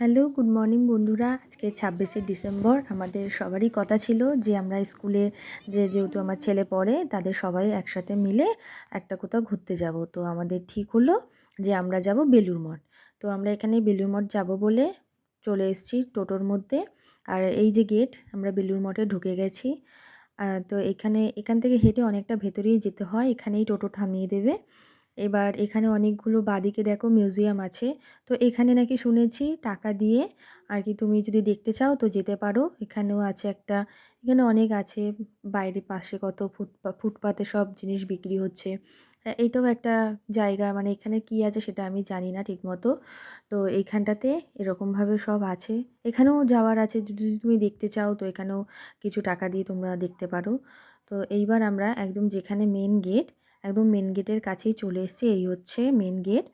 Hello, good morning বন্ধুরা। আজকে ছাব্বিশে ডিসেম্বর। আমাদের সবারই কথা ছিল যে, আমরা স্কুলে যে, যেহেতু আমার ছেলে পড়ে, তাদের সবাই একসাথে মিলে একটা কোথাও ঘুরতে যাব। তো আমাদের ঠিক হলো যে, আমরা যাব বেলুর মঠ। তো আমরা এখানে বেলুর মঠ যাব বলে চলে এসেছি টোটোর মধ্যে। আর এই যে গেট, আমরা বেলুর মঠে ঢুকে গেছি। তো এখানে, এখান থেকে হেঁটে অনেকটা ভেতরেই যেতে হয়। এখানেই টোটো থামিয়ে দেবে। এবার এখানে অনেকগুলো বাদিকে দেখো মিউজিয়াম আছে। তো এখানে নাকি শুনেছি টাকা দিয়ে, আর কি তুমি যদি দেখতে চাও তো যেতে পারো। এখানেও আছে একটা, এখানে অনেক আছে, বাইরে পাশে কত ফুটপা ফুটপাতে সব জিনিস বিক্রি হচ্ছে। এইটাও একটা জায়গা মানে এখানে কি আছে সেটা আমি জানি না ঠিকমতো। তো এইখানটাতে এরকমভাবে সব আছে। এখানেও যাওয়ার আছে, যদি তুমি দেখতে চাও তো এখানেও কিছু টাকা দিয়ে তোমরা দেখতে পারো। তো এইবার আমরা একদম যেখানে মেন গেট একদম মেন গেটের কাছেই চলে এসেছি, এই হচ্ছে মেন গেট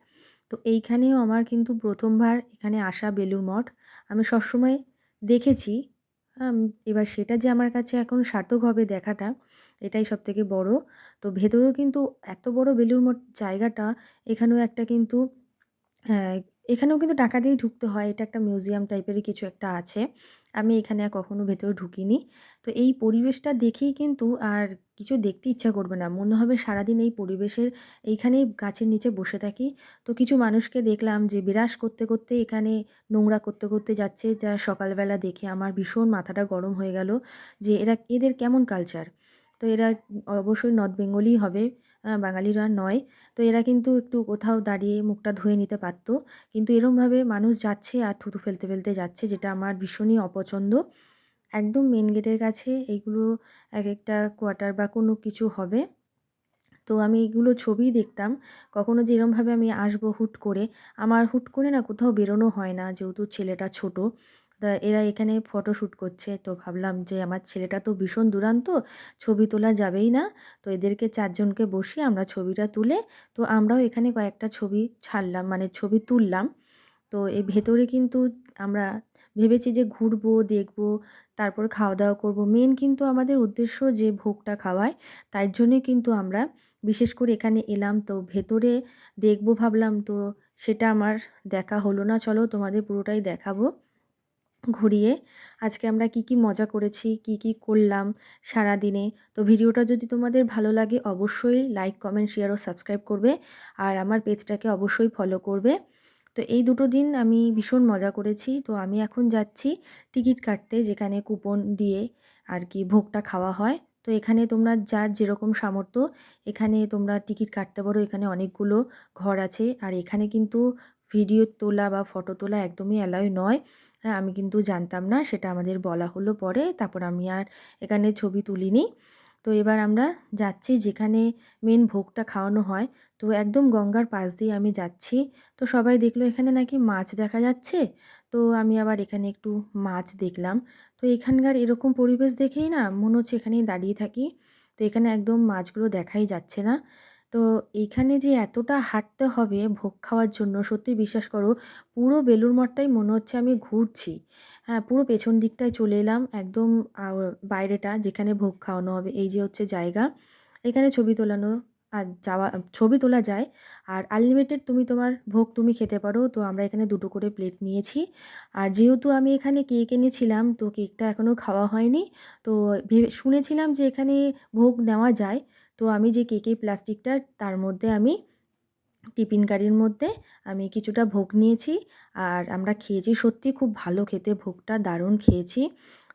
তো এইখানেও আমার কিন্তু প্রথমবার এখানে আসা বেলুর মঠ। আমি সবসময় দেখেছি। এবার সেটা যে আমার কাছে এখন সার্থক হবে দেখাটা, এটাই সব থেকে বড়ো। তো ভেতরেও কিন্তু এত বড় বেলুর মঠ জায়গাটা, এখানেও একটা কিন্তু এখানেও কিন্তু টাকা দিয়েই ঢুকতে হয়। এটা একটা মিউজিয়াম টাইপেরই কিছু একটা আছে। আমি এখানে কখনো ভেতরে ঢুকিনি। তো এই পরিবেশটা দেখেই কিন্তু আর কিছু দেখতে ইচ্ছা করবে না। মনে হবে সারাদিন এই পরিবেশের এইখানেই গাছের নিচে বসে থাকি। তো কিছু মানুষকে দেখলাম যে বিরাস করতে করতে এখানে নোংরা করতে করতে যাচ্ছে। যা সকালবেলা দেখে আমার ভীষণ মাথাটা গরম হয়ে গেল যে এরা, এদের কেমন কালচার তো এরা অবশ্যই নর্থ বেঙ্গলই হবে। বাঙালিরা নয়। তো এরা কিন্তু একটু কোথাও দাঁড়িয়ে মুখটা ধুয়ে নিতে পারতো। কিন্তু এরমভাবে মানুষ যাচ্ছে আর থুতু ফেলতে ফেলতে যাচ্ছে, যেটা আমার ভীষণই অপছন্দ। একদম মেন গেটের কাছে এইগুলো এক একটা কোয়ার্টার বা কোনো কিছু হবে। তো আমি এগুলো ছবিই দেখতাম। কখনো যে এরমভাবে আমি আসব হুট করে, আমার হুট করে না কোথাও বেরোনো হয় না, যেহেতু ছেলেটা ছোট। তা এরা এখানে ফটোশ্যুট করছে। তো ভাবলাম যে আমার ছেলেটা তো ভীষণ দুরান্ত, ছবি তোলা যাবেই না। তো এদেরকে চারজনকে বসিয়ে আমরা ছবিটা তুলে, তো আমরাও এখানে কয়েকটা ছবি ছাড়লাম মানে ছবি তুললাম। তো এই ভেতরে কিন্তু আমরা ভেবেছি যে ঘুরবো, দেখব, তারপর খাওয়া দাওয়া করব। মেন কিন্তু আমাদের উদ্দেশ্য যে ভোগটা খাওয়ায় তাই জন্যে কিন্তু আমরা বিশেষ করে এখানে এলাম। তো ভেতরে দেখব, ভাবলাম তো সেটা আমার দেখা হলো না। চলো তোমাদের পুরোটাই দেখাবো। ঘুরিয়ে আজকে আমরা কি কি মজা করেছি, কি কি করলাম সারা দিনে তো ভিডিওটা যদি তোমাদের ভালো লাগে অবশ্যই লাইক কমেন্ট শেয়ার ও সাবস্ক্রাইব করবে আর আমার পেজটাকে অবশ্যই ফলো করবে। তো এই দুটো দিন আমি ভীষণ মজা করেছি। তো আমি এখন যাচ্ছি টিকিট কাটতে যেখানে কুপন দিয়ে আর কি ভোগটা খাওয়া হয়। তো এখানে তোমরা যার যেরকম সামর্থ্য, এখানে তোমরা টিকিট কাটতে পারো। এখানে অনেকগুলো ঘর আছে। আর এখানে কিন্তু ভিডিও তোলা বা ফটো তোলা একদমই অ্যালাউ নয়। হ্যাঁ আমি কিন্তু জানতাম না, সেটা আমাদের বলা হলো পরে, তারপর আমি আর এখানে ছবি তুলিনি। তো এবার আমরা যাচ্ছি যেখানে মেন ভোগটা খাওয়ানো হয়। তো একদম গঙ্গার পাশ দিয়ে আমি যাচ্ছি। তো সবাই দেখল এখানে নাকি মাছ দেখা যাচ্ছে। তো আমি আবার এখানে একটু মাছ দেখলাম। তো এখানকার এরকম পরিবেশ দেখেই না মনে হচ্ছে এখানেই দাঁড়িয়ে থাকি। তো এখানে একদম মাছগুলো দেখাই যাচ্ছে না। তো এইখানে যে এতটা হাঁটতে হবে ভোগ খাওয়ার জন্য, সত্যি বিশ্বাস করো, পুরো বেলুর মঠটাই মনে হচ্ছে আমি ঘুরছি। হ্যাঁ পুরো পেছন দিকটায় চলে এলাম, একদম বাইরেটা যেখানে ভোগ খাওয়ানো হবে, এই যে হচ্ছে জায়গা। এখানে ছবি তোলানো আর যাওয়া, ছবি তোলা যায়। আর আনলিমিটেড তুমি তোমার ভোগ তুমি খেতে পারো, তো আমরা এখানে দুটো করে প্লেট নিয়েছি। আর যেহেতু আমি এখানে কেক এনেছিলাম, তো কেকটা এখনও খাওয়া হয়নি, তো শুনেছিলাম যে এখানে ভোগ নেওয়া যায়। তো আমি যে কেকের প্লাস্টিকটা, তার মধ্যে আমি টিফিন গাড়ির মধ্যে আমি কিছুটা ভোগ নিয়েছি। আর আমরা খেয়েছি সত্যি খুব ভালো খেতে, ভোগটা দারুণ খেয়েছি।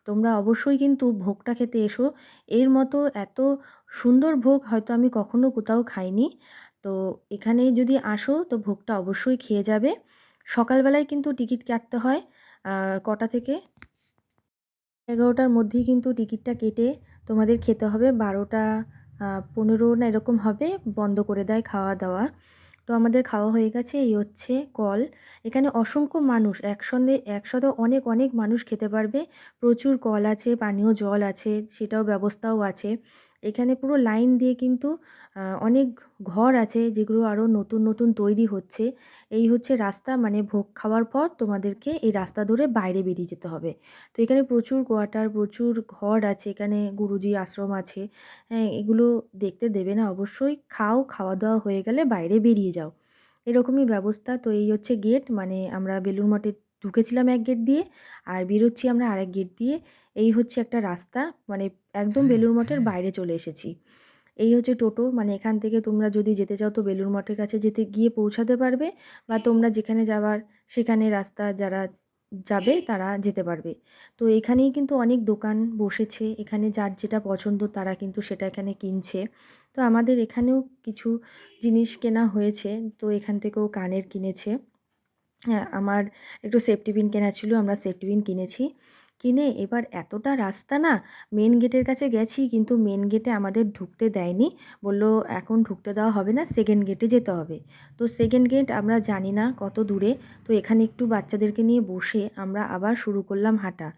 তোমরা অবশ্যই কিন্তু ভোগটা খেতে এসো। এর মতো এত সুন্দর ভোগ হয়তো আমি কখনো কোথাও খাইনি। তো এখানে যদি আসো, তো ভোগটা অবশ্যই খেয়ে যাবে। সকালবেলায় কিন্তু টিকিট কাটতে হয় কটা থেকে? এগারোটার মধ্যেই কিন্তু টিকিটটা কেটে তোমাদের খেতে হবে। বারোটা পনেরো না এরকম হবে, বন্ধ করে দেয় খাওয়া দাওয়া তো আমাদের খাওয়া হয়ে গেছে, এই হচ্ছে কল। এখানে অসংখ্য মানুষ, একসঙ্গে একসাথে অনেক অনেক মানুষ খেতে পারবে। প্রচুর কল আছে, পানীয় জল আছে, সেটাও ব্যবস্থাও আছে। এখানে পুরো লাইন দিয়ে কিন্তু অনেক ঘর আছে যেগুলো আরও নতুন নতুন তৈরি হচ্ছে। এই হচ্ছে রাস্তা মানে ভোগ খাওয়ার পর তোমাদেরকে এই রাস্তা ধরে বাইরে বেরিয়ে যেতে হবে। তো এখানে প্রচুর কোয়ার্টার, প্রচুর ঘর আছে, এখানে গুরুজি আশ্রম আছে। হ্যাঁ এগুলো দেখতে দেবে না, অবশ্যই খাও খাওয়া দাওয়া হয়ে গেলে বাইরে বেরিয়ে যাও। এরকমই ব্যবস্থা। তো এই হচ্ছে গেট মানে আমরা বেলুর মঠে ঢুকেছিলাম এক গেট দিয়ে আর বেরোচ্ছি আমরা আরেক গেট দিয়ে। এই হচ্ছে একটা রাস্তা মানে একদম বেলুড় মঠের বাইরে চলে এসেছি। এই হচ্ছে টোটো মানে এখান থেকে তোমরা যদি যেতে চাও তো বেলুড় মঠের কাছে যেতে গিয়ে পৌঁছাতে পারবে বা তোমরা যেখানে যাওয়ার সেখানে রাস্তা যারা যাবে তারা যেতে পারবে। তো এখানেই কিন্তু অনেক দোকান বসেছে এখানে যার যেটা পছন্দ তারা কিন্তু সেটা এখানে কিনছে। তো আমাদের এখানেও কিছু জিনিস কেনা হয়েছে তো এখান থেকেও কানের কিনেছে। আমার একটু সেফটি পিন কেনা ছিল, আমরা সেফটি পিন কিনেছি। কিনে এবার এতটা রাস্তা না মেন গেটের কাছে গেছি, কিন্তু মেন গেটে আমাদের ঢুকতে দেয়নি। বলল, এখন ঢুকতে দেওয়া হবে না সেকেন্ড গেটে যেতে হবে। তো সেকেন্ড গেট আমরা জানি না কত দূরে, তো এখানে একটু বাচ্চাদেরকে নিয়ে বসে আমরা আবার শুরু করলাম হাঁটা।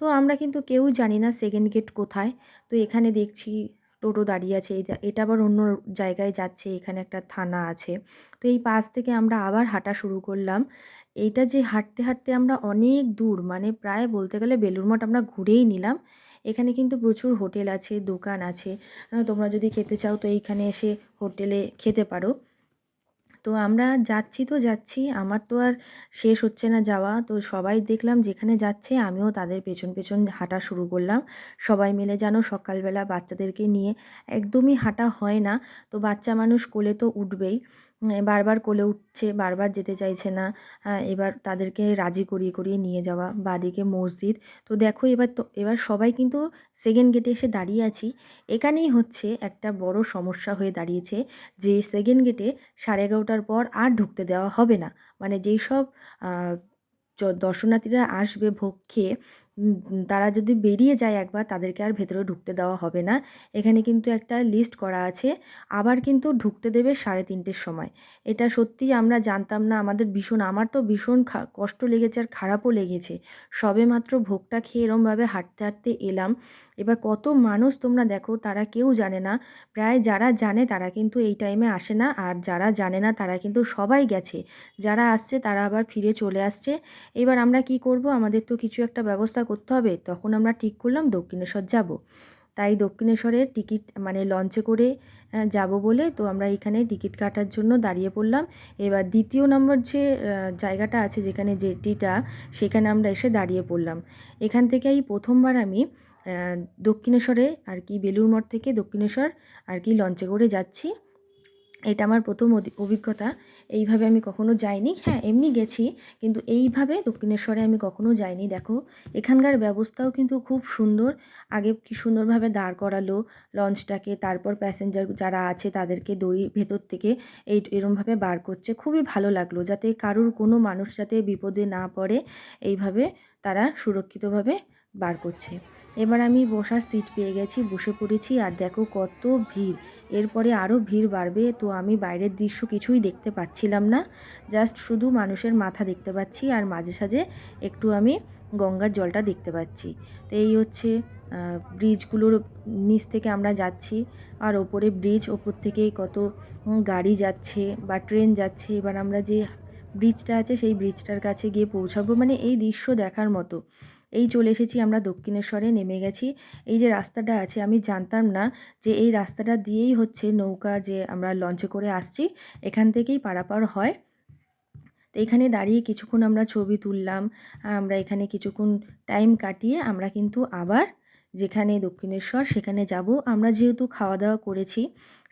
তো আমরা কিন্তু কেউ জানি না সেকেন্ড গেট কোথায়। তো এখানে দেখছি টোটো দাঁড়িয়ে আছে। এটা আবার অন্য জায়গায় যাচ্ছে, এখানে একটা থানা আছে। তো এই পাশ থেকে আমরা আবার হাঁটা শুরু করলাম। এইটা যে হাঁটতে হাঁটতে আমরা অনেক দূর মানে প্রায় বলতে গেলে বেলুড় মঠ আমরা ঘুরেই নিলাম। এখানে কিন্তু প্রচুর হোটেল আছে, দোকান আছে। তোমরা যদি খেতে চাও তো এইখানে এসে হোটেলে খেতে পারো। তো আমরা যাচ্ছি তো যাচ্ছি, আমার তো আর শেষ হচ্ছে না যাওয়া। তো সবাই দেখলাম যেখানে যাচ্ছে আমিও তাদের পেছন পেছন হাঁটা শুরু করলাম। সবাই মিলে যেন সকালবেলা বাচ্চাদেরকে নিয়ে একদমই হাঁটা হয় না। তো বাচ্চা মানুষ কোলে তো উঠবেই। বারবার কোলে উঠছে, বারবার যেতে চাইছে না। এবার তাদেরকে রাজি করিয়ে করিয়ে নিয়ে যাওয়া, বাদিকে মসজিদ। তো দেখো এবার তো, এবার সবাই কিন্তু সেকেন্ড গেটে এসে দাঁড়িয়ে আছি। এখানেই হচ্ছে একটা বড় সমস্যা হয়ে দাঁড়িয়েছে যে সেকেন্ড গেটে সাড়ে এগারোটার পর আর ঢুকতে দেওয়া হবে না। মানে যেই সব দর্শনার্থীরা আসবে ভোগ খেয়ে তারা যদি বেরিয়ে যায় একবার তাদেরকে আর ভেতরে ঢুকতে দেওয়া হবে না। এখানে কিন্তু একটা লিস্ট করা আছে, আবার কিন্তু ঢুকতে দেবে সাড়ে তিনটের সময়। এটা সত্যিই আমরা জানতাম না, আমাদের ভীষণ, আমার তো ভীষণ কষ্ট লেগেছে আর খারাপও লেগেছে। সবে মাত্র ভোগটা খেয়ে এরমভাবে হাঁটতে হাঁটতে এলাম। এবার কত মানুষ তোমরা দেখো, তারা কেউ জানে না। প্রায় যারা জানে তারা কিন্তু এই টাইমে আসে না, আর যারা জানে না তারা কিন্তু সবাই গেছে। যারা আসছে তারা আবার ফিরে চলে আসছে। এবার আমরা কি করব? আমাদের তো কিছু একটা ব্যবস্থা করতে হবে, তখন আমরা ঠিক করলাম দক্ষিণেশ্বর যাব। তাই দক্ষিণেশ্বরের টিকিট মানে লঞ্চে করে যাব বলে তো আমরা এখানে টিকিট কাটার জন্য দাঁড়িয়ে পড়লাম। এবার দ্বিতীয় নম্বর যে জায়গাটা আছে যেখানে জেটিটা সেখানে আমরা এসে দাঁড়িয়ে পড়লাম। এখান থেকে এই প্রথমবার আমি দক্ষিণেশ্বরে আর কি বেলুর মঠ থেকে দক্ষিণেশ্বর আর কি লঞ্চে করে যাচ্ছি। এটা আমার প্রথম অভিজ্ঞতা। এইভাবে আমি কখনো যাইনি। হ্যাঁ এমনি গেছি, কিন্তু এইভাবে দক্ষিণেশ্বরে আমি কখনো যাইনি। দেখো, এখানকার ব্যবস্থাও কিন্তু খুব সুন্দর। আগে কি সুন্দরভাবে দাঁড় করালো, লঞ্চটাকে, তারপর প্যাসেঞ্জার যারা আছে তাদেরকে দড়ি ভেতর থেকে এই, এরমভাবে বার করছে। খুবই ভালো লাগল, যাতে কারুর কোনো মানুষ যাতে বিপদে না পড়ে, এইভাবে তারা সুরক্ষিতভাবে বার করছে। এবার আমি বসার সিট পেয়ে গেছি, বসে পড়েছি আর দেখো কত ভিড়। এরপরে আরও ভিড় বাড়বে তো আমি বাইরের দৃশ্য কিছুই দেখতে পাচ্ছিলাম না। জাস্ট শুধু মানুষের মাথা দেখতে পাচ্ছি আর মাঝে সাঝে একটু আমি গঙ্গার জলটা দেখতে পাচ্ছি। তো এই হচ্ছে ব্রিজগুলোর নিচ থেকে আমরা যাচ্ছি আর ওপরে ব্রিজ ওপর থেকে কত গাড়ি যাচ্ছে বা ট্রেন যাচ্ছে। এবার আমরা যে ব্রিজটা আছে সেই ব্রিজটার কাছে গিয়ে পৌঁছাবো। মানে এই দৃশ্য দেখার মতো। এই চলে এসেছি আমরা দক্ষিণেশ্বরে, নেমে গেছি। এই যে রাস্তাটা আছে, আমি জানতাম না যে এই রাস্তাটা দিয়েই হচ্ছে নৌকা যে আমরা লঞ্চে করে আসছি, এখান থেকেই পারাপার হয়। তো এখানে দাঁড়িয়ে কিছুক্ষণ আমরা ছবি তুললাম, আমরা এখানে কিছুক্ষণ টাইম কাটিয়ে আমরা কিন্তু আবার যেখানে দক্ষিণেশ্বর, সেখানে যাব। আমরা যেহেতু খাওয়া দাওয়া করেছি,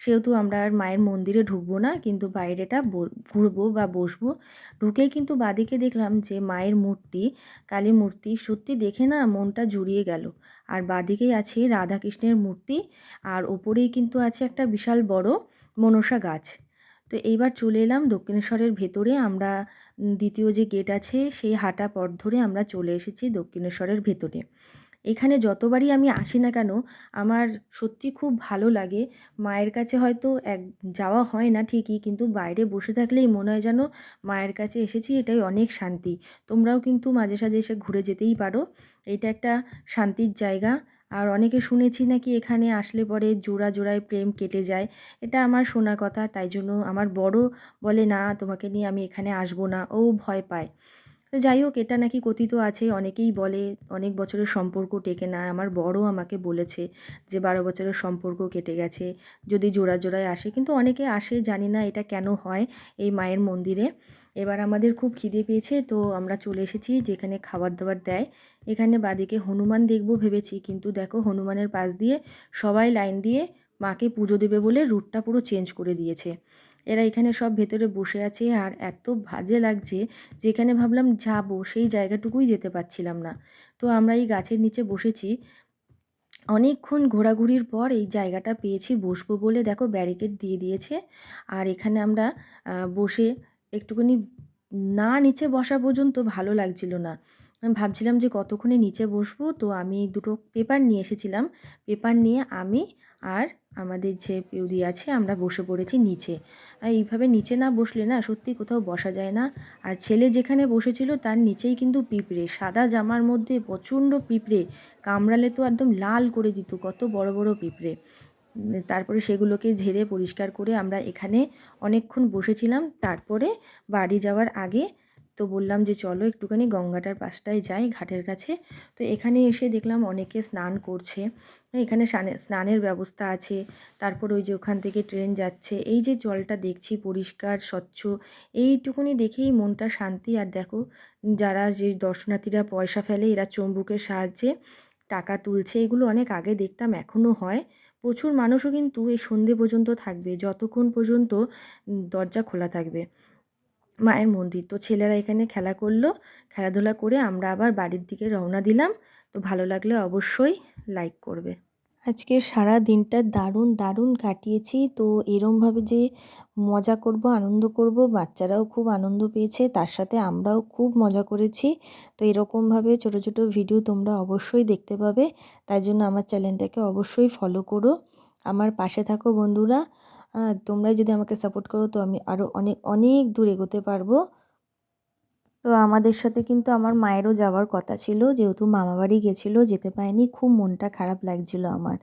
সেহেতু আমরা আর মায়ের মন্দিরে ঢুকবো না, কিন্তু বাইরেটা ঘুরবো বা বসবো। ঢুকেই কিন্তু বাদিকে দেখলাম যে মায়ের মূর্তি, কালী মূর্তি, সত্যি দেখে না মনটা জুড়িয়ে গেল। আর বাদিকেই আছে রাধাকৃষ্ণের মূর্তি, আর ওপরেই কিন্তু আছে একটা বিশাল বড় মনসা গাছ। তো এইবার চলে এলাম দক্ষিণেশ্বরের ভেতরে। আমরা দ্বিতীয় যে গেট আছে, সেই হাঁটা পথ ধরে আমরা চলে এসেছি দক্ষিণেশ্বরের ভেতরে। এখানে যতবারই আমি আসি না কেন, আমার সত্যি খুব ভালো লাগে। মায়ের কাছে হয়তো এক, যাওয়া হয় না ঠিকই, কিন্তু বাইরে বসে থাকলেই মনে হয় যেন মায়ের কাছে এসেছি, এটাই অনেক শান্তি। তোমরাও কিন্তু মাঝে সাঝে এসে ঘুরে যেতেই পারো। এটা একটা শান্তির জায়গা। আর অনেকে শুনেছি নাকি এখানে আসলে পরে জোড়া জোড়ায় প্রেম কেটে যায়। এটা আমার শোনা কথা, তাই জন্য আমার বড় বলে, না, তোমাকে নিয়ে আমি এখানে আসব না। ও ভয় পায়। তো যাই হোক, এটা নাকি কথিত আছে, অনেকেই বলে, অনেক বছরের সম্পর্ক টেকে না। আমার বড় আমাকে বলেছে যে, বারো বছরের সম্পর্ক কেটে গেছে, যদি জোড়া জোড়ায় আসে। কিন্তু অনেকে আসে, জানি না এটা কেন হয় এই মায়ের মন্দিরে। এবার আমাদের খুব খিদে পেয়েছে, তো আমরা চলে এসেছি যেখানে খাবার দাবার দেয়। এখানে বাদিকে হনুমান দেখব ভেবেছি, কিন্তু দেখো হনুমানের পাশ দিয়ে সবাই লাইন দিয়ে মাকে পুজো দেবে বলে রুটটা পুরো চেঞ্জ করে দিয়েছে। এরা এখানে সব ভেতরে বসে আছে আর এত বাজে লাগছে যেখানে ভাবলাম যাব, সেই জায়গাটুকুই যেতে পারছিলাম না। তো আমরা এই গাছের নিচে বসেছি। অনেকক্ষণ ঘোরাঘুরির পর এই জায়গাটা পেয়েছি বসবো বলে দেখো ব্যারিকেড দিয়ে দিয়েছে। আর এখানে আমরা বসে একটুখানি না নিচে বসা পর্যন্ত ভালো লাগছিল না। আমি ভাবছিলাম যে কতক্ষণে নিচে বসবো? তো আমি দুটো পেপার নিয়ে এসেছিলাম। পেপার নিয়ে আমি আর আমাদের যে পিউদি আছে, আমরা বসে পড়েছি নিচে। আর এইভাবে নিচে না বসলে না সত্যি কোথাও বসা যায় না। আর ছেলে যেখানে বসেছিল তার নিচেই কিন্তু পিঁপড়ে, সাদা জামার মধ্যে প্রচণ্ড পিঁপড়ে। কামড়ালে তো একদম লাল করে দিত, কত বড় বড় পিঁপড়ে। তারপরে সেগুলোকে ঝেড়ে পরিষ্কার করে আমরা এখানে অনেকক্ষণ বসেছিলাম। তারপরে বাড়ি যাওয়ার আগে তো বললাম যে, চলো একটুখানি গঙ্গাটার পাশটায় যাই ঘাটের কাছে। তো এখানে এসে দেখলাম অনেকে স্নান করছে। এখানে স্নানে- স্নানের ব্যবস্থা আছে। তারপর ওই যে ওখান থেকে ট্রেন যাচ্ছে। এই যে জলটা দেখছি পরিষ্কার, স্বচ্ছ, এইটুকুনি দেখেই মনটা শান্তি। আর দেখো, যারা যে দর্শনার্থীরা পয়সা ফেলে, এরা চম্বুকের সাহায্যে টাকা তুলছে। এগুলো অনেক আগে দেখতাম এখনও হয়। প্রচুর মানুষও কিন্তু এই সন্ধে পর্যন্ত থাকবে। যতক্ষণ পর্যন্ত দরজা খোলা থাকবে। মায়ের মন্দির। তো ছেলেরা এখানে খেলা করল। খেলাধুলা করে আমরা আবার বাড়ির দিকে রওনা দিলাম। তো ভালো লাগলে অবশ্যই লাইক করবে। আজকে সারা দিনটা দারুণ দারুণ কাটিয়েছি। তো এরমভাবে যে মজা করব, আনন্দ করব, বাচ্চারাও খুব আনন্দ পেয়েছে। তার সাথে আমরাও খুব মজা করেছি। তো এরকমভাবে ছোট ছোট ভিডিও তোমরা অবশ্যই দেখতে পাবে। তাই জন্য আমার চ্যানেলটাকে অবশ্যই ফলো করো। আমার পাশে থাকো বন্ধুরা। তোমরাই যদি আমাকে সাপোর্ট করো, তো আমি আরও অনেক অনেক দূর এগোতে পারব। তো আমাদের সাথে কিন্তু আমার মায়েরও যাওয়ার কথা ছিল। যেহেতু মামাবাড়ি গেছিল, যেতে পায়নি খুব মনটা খারাপ লাগছিল আমার।